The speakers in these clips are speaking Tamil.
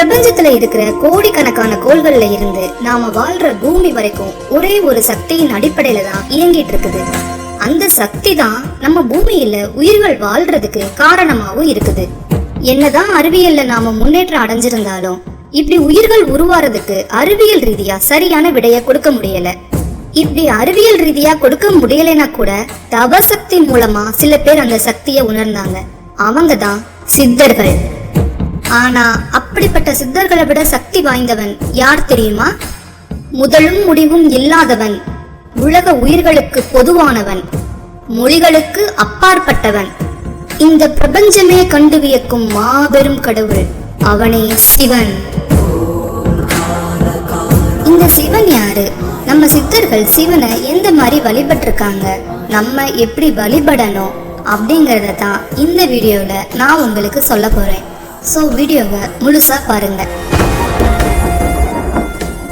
பிரபஞ்சத்துல இருக்கிற கோடிக்கணக்கான கோள்கள்ல இருந்து நாம வாழ்ற பூமி வரைக்கும் ஒரே ஒரு சக்தியின் அடிப்படையில தான் இயங்கிட்டு இருக்குது. அந்த சக்தி தான் நம்ம பூமியில உயிர்கள் வாழ்றதுக்கு காரணமாவும் இருக்குது. என்னதான் அறிவியல்ல நாம முன்னேற்றம் அடைஞ்சிருந்தாலும் இப்படி உயிர்கள் உருவாறதுக்கு அறிவியல் ரீதியா சரியான விடைய கொடுக்க முடியல. இப்படி அறிவியல் ரீதியா கொடுக்க முடியலைன்னா கூட தவசக்தி மூலமா சில பேர் அந்த சக்தியை உணர்ந்தாங்க. அவங்க தான் சித்தர்கள். ஆனா அப்படிப்பட்ட சித்தர்களை விட சக்தி வாய்ந்தவன் யார் தெரியுமா? முதலும் முடிவும் இல்லாதவன் உலக உயிர்களுக்கு பொதுவானவன் மொழிகளுக்கு அப்பாற்பட்டவன். இந்த பிரபஞ்சமே கண்டு வியக்கும் மாபெரும் கடவுள் அவனே சிவன். இந்த சிவன் யாரு? நம்ம சித்தர்கள் சிவனை எந்த மாதிரி வழிபட்டிருக்காங்க? நம்ம எப்படி வழிபடணும்? அப்படிங்கறத தான் இந்த வீடியோல நான் உங்களுக்கு சொல்ல போறேன். ஸோ வீடியோவை முழுசா பாருங்க.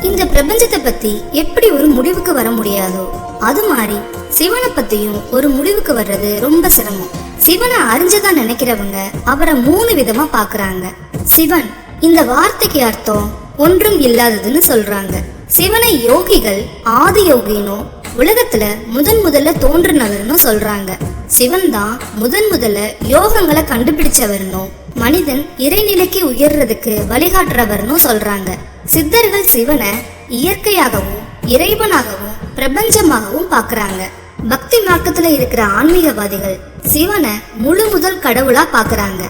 இந்த பிரபஞ்சத்தை பத்தி எப்படி ஒரு முடிவுக்கு வர முடியாதோ அது மாதிரி சிவனை பத்தியும் ஒரு முடிவுக்கு வர்றது ரொம்ப சிரமம். சிவனை அறிஞ்சதா நினைக்கிறவங்க அவரை மூணு விதமா பாக்குறாங்க. சிவன் இந்த வார்த்தைக்கு அர்த்தம் ஒன்றும் இல்லாததுன்னு சொல்றாங்க. சிவனை யோகிகள் ஆதி யோகினும் உலகத்துல முதன் முதல்ல தோன்றினவர்னு சொல்றாங்க. சிவன் தான் முதன் முதல்ல யோகங்களை கண்டுபிடிச்சவர்னும் மனிதன் இறைநிலைக்கு உயர்றதுக்கு வழிகாட்டுறவர்னும் சொல்றாங்க. சித்தர்கள் சிவனை இயற்கையாகவும் இறைவனாகவும் பிரபஞ்சமாகவும் பார்க்கறாங்க. பக்தி மார்க்கத்துல இருக்கிற ஆன்மீகவாதிகள் சிவனை முழு முதல் கடவுளா பார்க்கறாங்க.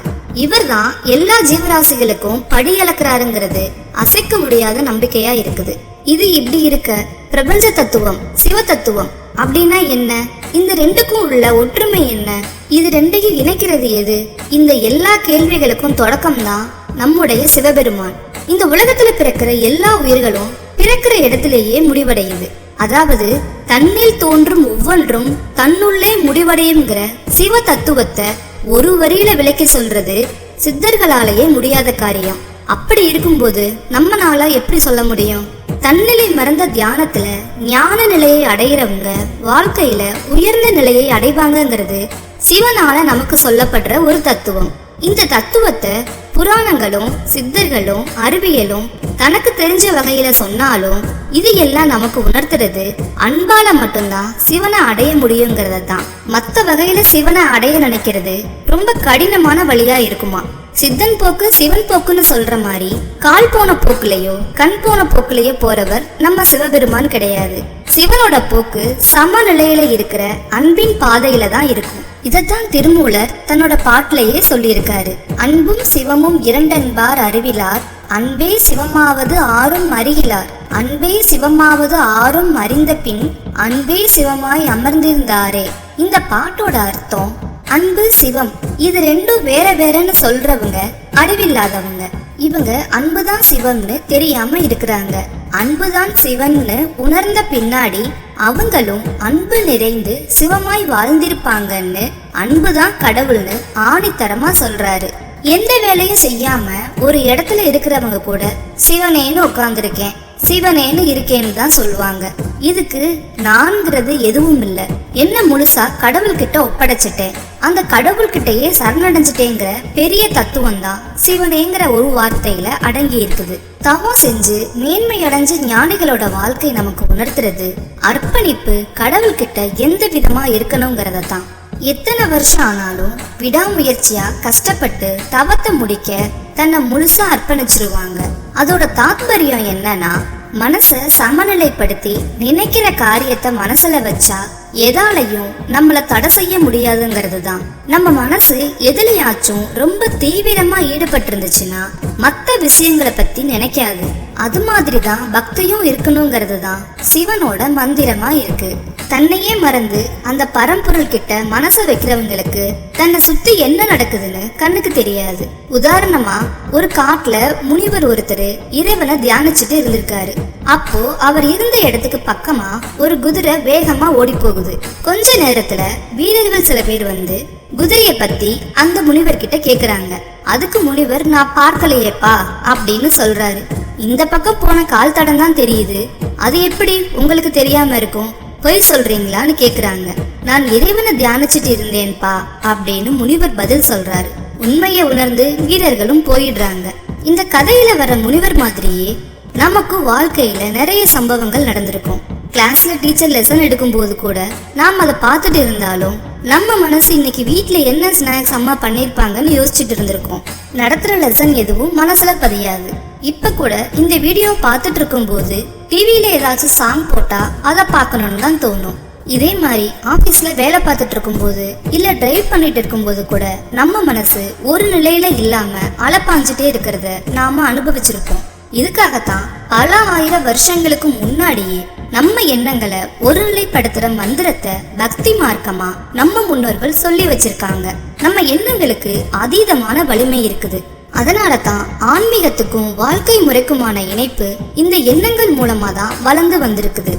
இவர்தான் எல்லா ஜீவராசிகளுக்கும் படி இழக்கிறாருங்கிறது அசைக்க முடியாத நம்பிக்கையா இருக்குது. இது இப்படி இருக்க பிரபஞ்ச தத்துவம் சிவ தத்துவம் அப்படின்னா என்ன? இந்த ரெண்டுக்கும் உள்ள ஒற்றுமை என்ன? இது ரெண்டையும் இணைக்கிறது எது? இந்த எல்லா கேள்விகளுக்கும் தொடக்கம் தான் நம்முடைய சிவபெருமான். இந்த உலகத்துல பிறக்கிற எல்லா உயிர்களும் பிறக்கிற இடத்திலேயே முடிவடையுது. அதாவது தன்னில் தோன்றும் ஒவ்வொன்றும் தன்னுள்ளே முடிவடையுங்கிற சிவ தத்துவத்தை ஒரு வரியில விளக்கி சொல்றது சித்தர்களாலேயே முடியாத காரியம். அப்படி இருக்கும்போது நம்மனால எப்படி சொல்ல முடியும்? தன்னிலை மறந்த தியானத்துல ஞான நிலையை அடையிறவங்க வாழ்க்கையில உயர்ந்த நிலையை அடைவாங்கங்கிறது சிவனால நமக்கு சொல்லப்படுற ஒரு தத்துவம். இந்த தத்துவத்தை புராணங்களும் சித்தர்களும் அறிவியலும் தனக்கு தெரிஞ்ச வகையில சொன்னாலும் இது எல்லாம் நமக்கு உணர்த்துறது அன்பால மட்டும்தான் சிவனை அடைய முடியுங்கிறத தான் மத்த வகையில சிவனை அடைய நினைக்கிறது ரொம்ப கடினமான வழியா இருக்குமா? சித்தன் போக்கு சிவன் போக்குன்னு சொல்ற மாதிரி கால் போன போக்குலயோ கண் போன போக்குலயோ போறவர் நம்ம சிவபெருமான் கிடையாது. சிவனோட போக்கு சமநிலையில இருக்கிற அன்பின் பாதையில தான் இருக்கும். இதைத்தான் திருமூலர் தன்னோட பாட்டிலேயே சொல்லியிருக்காரு. அன்பும் சிவமும் இரண்டன்பார் அறிவிலார் அன்பே சிவமாவது ஆறும் அறிகிலார் அன்பே சிவமாவது ஆறும் அறிந்த பின் அன்பே சிவமாய் அமர்ந்திருந்தாரே. இந்த பாட்டோட அர்த்தம் அன்பு சிவம். இது ரெண்டும் வேற வேறன்னு சொல்றவங்க அறிவில்லாதவங்க. இவங்க அன்புதான் சிவம்னு தெரியாம இருக்கிறாங்க. அன்புதான் சிவன்னு உணர்ந்த பின்னாடி அவங்களும் அன்பு நிறைந்து சிவமாய் வாழ்ந்திருப்பாங்கன்னு அன்புதான் கடவுள்னு ஆணித்தரமா சொல்றாரு. எந்த வேலையும் செய்யாம ஒரு இடத்துல இருக்கிறவங்க கூட சிவனேன்னு உட்கார்ந்துருக்கேன் சிவனேன்னு இருக்கேன்னு தான் சொல்லுவாங்க. இதுக்கு நான்கிறது எதுவும் இல்லை. என்ன முழுசா கடவுள்கிட்ட ஒப்படைச்சிட்டேன்? அந்த கடவுள்கிட்டயே சரணடைஞ்சிட்டேங்கிற பெரிய தத்துவம் தான் சிவனேங்கிற ஒரு வார்த்தையில அடங்கி இருக்குது. தவம் செஞ்சு மேன்மை அடைஞ்சு ஞானிகளோட வாழ்க்கை நமக்கு உணர்த்துறது அர்ப்பணிப்பு கடவுள்கிட்ட எந்த விதமா இருக்கணுங்கிறத தான் எத்தனை வருஷம் ஆனாலும் விடாமுயற்சியா கஷ்டப்பட்டு தவத்தை முடிக்க தன்னை முழுசா அர்ப்பணிச்சிருவாங்க. அதோட தாத்பரியம் என்னன்னா மனசை சமநிலைப்படுத்தி நினைக்கிற காரியத்தை மனசுல வச்சா எதாலையும் நம்மள தடை செய்ய முடியாதுங்கிறது தான். நம்ம மனசு எதுலையாச்சும் ரொம்ப தீவிரமா ஈடுபட்டு இருந்துச்சுன்னா மத்த விஷயங்களை பத்தி நினைக்காது. அது மாதிரி தான் பக்தியும் இருக்கணுங்கிறது தான். சிவனோட மந்திரமா இருக்கு. தன்னையே மறந்து அந்த பரம்பொருள் கிட்ட மனசை வைக்கிறவங்களுக்கு தன்னை சுத்தி என்ன நடக்குதுன்னு கண்ணுக்கு தெரியாது. உதாரணமா ஒரு காட்டுல முனிவர் ஒருத்தர் இறைவனை தியானிச்சுட்டு இருந்திருக்காரு. அப்போ அவர் இருந்த இடத்துக்கு பக்கமா ஒரு குதிரை வேகமா ஓடி போகுது. கொஞ்ச நேரத்துல வீரர்கள் சில பேர் வந்து குதிரைய பத்தி அந்த முனிவர் கிட்ட கேக்குறாங்க. அதுக்கு முனிவர் நான் பார்க்கலையேப்பா அப்படின்னு சொல்றாரு. இந்த பக்கம் போன கால் தடம் தான் தெரியுது. அது எப்படி உங்களுக்கு தெரியாம இருக்கும்? பொய் சொல்றீங்களான்னு கேக்குறாங்க. நான் இறைவனை தியானிச்சுட்டு இருந்தேன்பா அப்படின்னு முனிவர் பதில் சொல்றாரு. உண்மையை உணர்ந்து வீரர்களும் போயிடுறாங்க. இந்த கதையில வர முனிவர் மாதிரியே நமக்கு வாழ்க்கையில நிறைய சம்பவங்கள் நடந்திருக்கும். கிளாஸ்ல டீச்சர் லெசன் எடுக்கும் போது கூட நாம் அதை பார்த்துட்டு இருந்தாலும் நம்ம மனசு இன்னைக்கு வீட்ல என்ன ஸ்நாக்ஸ் அம்மா பண்ணிருப்பாங்கன்னு யோசிச்சுட்டு இருந்திருக்கோம். நடத்துற லெசன் எதுவும் மனசுல பதியாது. இப்ப கூட இந்த வீடியோ பார்த்துட்டு இருக்கும்போது டிவியில ஏதாச்சும் சாங் போட்டா அதை பார்க்கணும்னு தான் தோணும். இதே மாதிரி ஆபீஸ்ல வேலை பார்த்துட்டு இருக்கும்போது இல்ல டிரைவ் பண்ணிட்டு இருக்கும்போது கூட நம்ம மனசு ஒரு நிலையில இல்லாம அலப்பாஞ்சிட்டே இருக்கிறத நாம அனுபவிச்சிருப்போம். இதுக்காகத்தான் பல ஆயிரம் வருஷங்களுக்கு முன்னாடியே நம்ம எண்ணங்களை ஒருநிலைப்படுத்துற மந்திரத்தை பக்தி மார்க்கமா நம்ம முன்னோர்கள் சொல்லி வச்சிருக்காங்க. நம்ம எண்ணங்களுக்கு அதீதமான வலிமை இருக்குது. அதனால தான் ஆன்மீகத்துக்கும் வாழ்க்கை முறைக்குமான இணைப்பு இந்த எண்ணங்கள் மூலமா தான் வளர்ந்து வந்திருக்குது.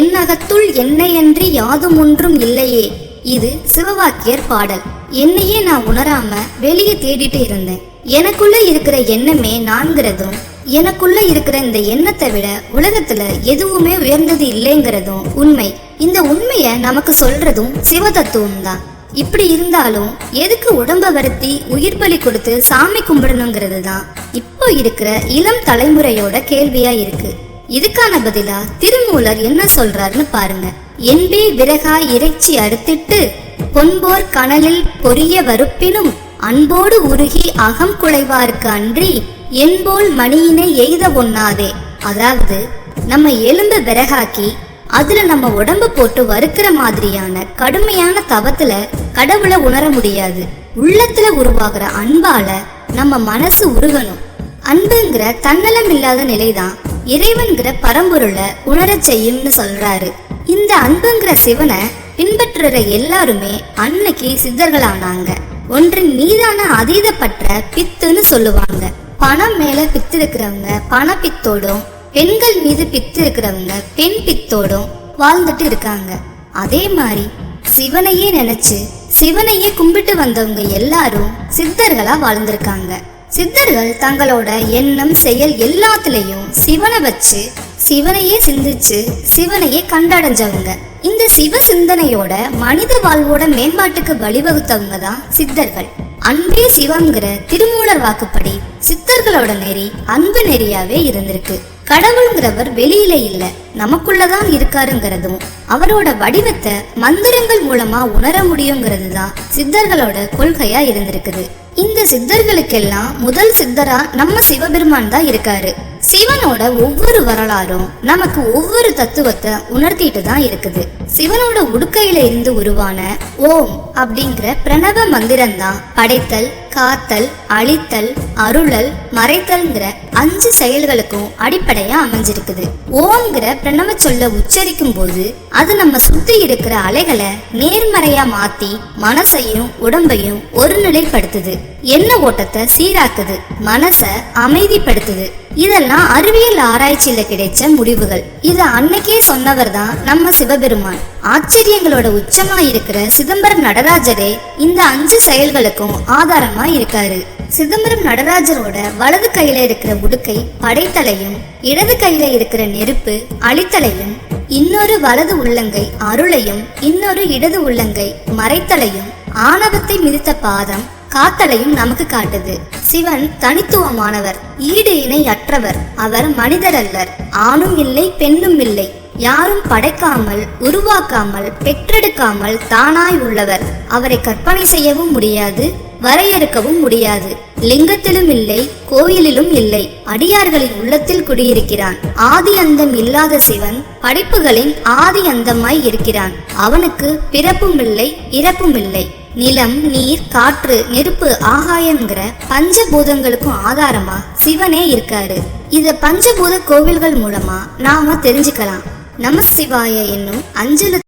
எண்ணகத்துள் என்னையன்றி யாதும் ஒன்றும் இல்லையே. இது சிவவாக்கியர் பாடல். என்னையே நான் உணராம வெளியே தேடிட்டு இருந்தேன். எனக்குள்ள இருக்கிற எண்ணமே நான்கிறதும் எனக்குள்ள இருக்கிற இந்த எண்ணத்தை விட உலகத்துல எதுவுமே உயர்ந்தது இல்லைங்கிறதும் உண்மை. இந்த உண்மைய நமக்கு சொல்றதும் சிவதத்துவம் தான். இப்படி இருந்தாலும் எதுக்கு உடம்ப வருத்தி உயிர் பலி கொடுத்து சாமி கும்பிடணுங்கிறது தான். இப்போ இருக்கிற இளம் தலைமுறையோட கேள்வியா இருக்கு. இதுக்கான பதிலா திருமூலர் என்ன சொல்றாருன்னு பாருங்க. என்பி விறகா இறைச்சி அறுத்திட்டு பொன்போர் கனலில் பொரிய வறுப்பினும் அன்போடு உருகி அகம் குலைவாருக்கு அன்றி என்போல் மணியினை எய்த ஒண்ணாதே. அதாவது நம்ம எலும்பு விறகாக்கி அதுல நம்ம உடம்ப போட்டு வறுக்கிற மாதிரியான கடுமையான தவத்துல கடவுளை உணர முடியாது. உள்ளத்துல உருவாகிற அன்பால நம்ம மனசு உருகணும். அன்புங்கிற தன்னலம் இல்லாத நிலைதான் இறைவன்கிற பரம்பொருளை உணரச் செய்யும்னு சொல்றாரு. இந்த அன்புங்கிற சிவனை பின்பற்றுற எல்லாருமே அன்னைக்கு சித்தர்களானாங்க. ஒன்றின் மீதான அதீதப்பற்ற பித்துன்னு சொல்லுவாங்க. பணம் மேல பித்து இருக்கிறவங்க பண பித்தோடும் பெண்கள் மீது பித்து இருக்கிறவங்க பெண் பித்தோடும் வாழ்ந்துட்டு இருக்காங்க. அதே மாதிரி சிவனையே நினைச்சு சிவனையே கும்பிட்டு வந்தவங்க எல்லாரும் சித்தர்களா வாழ்ந்திருக்காங்க. சித்தர்கள் தங்களோட எண்ணம் செயல் எல்லாத்துலயும் சிவனை வச்சு சிவனையே சிந்திச்சு சிவனையே கண்டடைஞ்சவங்க. இந்த சிவ சிந்தனையோட மனித வாழ்வோட மேம்பாட்டுக்கு வழிவகுத்தவங்க தான் சித்தர்கள். அன்பே சிவங்கிற திருமூலர் வாக்குப்படி சித்தர்களோட நெறி அன்பு நெறியாவே இருந்திருக்கு. கடவுள்ங்கிறவர் வெளியில இல்ல நமக்குள்ளதான் இருக்காருங்கிறதும் அவரோட வடிவத்தை மந்திரங்கள் மூலமா உணர முடியுங்கிறது தான் சித்தர்களோட கொள்கையா இருந்திருக்குது. இந்த சித்தர்களுக்கெல்லாம் முதல் சித்தரா நம்ம சிவபெருமான் தான் இருக்காரு. சிவனோட ஒவ்வொரு வரலாறும் நமக்கு ஒவ்வொரு தத்துவத்தை உணர்த்திட்டு தான் இருக்குது. சிவனோட உடுக்கையில இருந்து உருவான ஓம் அப்படிங்கிற பிரணவ மந்திரம் தான் படைத்தல் காத்தல் அழித்தல் அருளல் மறைத்தல்ங்கிற அஞ்சு செயல்களுக்கும் அடிப்படையா அமைஞ்சிருக்குது. ஓம்ங்கிற பிரணவ சொல்ல உச்சரிக்கும் போது அது நம்ம சுத்தி இருக்கிற அலைகளை நேர்மறையா மாத்தி மனசையும் உடம்பையும் ஒருநிலைப்படுத்துது. எண்ண ஓட்டத்தை சீராக்குது மனச அமைதிப்படுத்துது. இதெல்லாம் அறிவியல் ஆராய்ச்சியில கிடைச்ச முடிவுகள். இத அன்னைக்கே சொன்னவர் தான் நம்ம சிவபெருமான். ஆச்சரியங்களோட உச்சமா இருக்கிற சிதம்பரம் நடராஜரே இந்த அஞ்சு செயல்களுக்கும் ஆதாரமா இருக்காரு. சிதம்பரம் நடராஜரோட வலது கையில இருக்கிற உடுக்கை படைத்தலையும் இடது கையில இருக்கிற நெருப்பு அழித்தலையும் இன்னொரு வலது உள்ளங்கை அருளையும் இன்னொரு இடது உள்ளங்கை மறைத்தலையும் ஆணவத்தை மிதித்த பாதம் காத்தலையும் நமக்கு காட்டுது. சிவன் தனித்துவமானவர் ஈடு இணை அற்றவர் அவர் மனிதர் அல்லர் ஆணும் இல்லை பெண்ணும் இல்லை. யாரும் படைக்காமல் உருவாக்காமல் பெற்றெடுக்காமல் தானாய் உள்ளவர். அவரை கற்பனை செய்யவும் முடியாது வரையறுக்கவும் முடியாது. லிங்கத்திலும் இல்லை கோயிலிலும் இல்லை. அடியார்களின் உள்ளத்தில் குடியிருக்கிறான். ஆதி அந்தம் இல்லாத சிவன் படைப்புகளின் ஆதி அந்தமாய் இருக்கிறான். அவனுக்கு பிறப்பும் இல்லை இறப்பும் இல்லை நிலம் நீர் காற்று நெருப்பு ஆகாயம்ங்கிற பஞ்சபூதங்களுக்கும் ஆதாரமா? சிவனே இருக்காரு. இத பஞ்சபூத கோவில்கள் மூலமா நாம தெரிஞ்சுக்கலாம். நம சிவாய என்னும் அஞ்சலு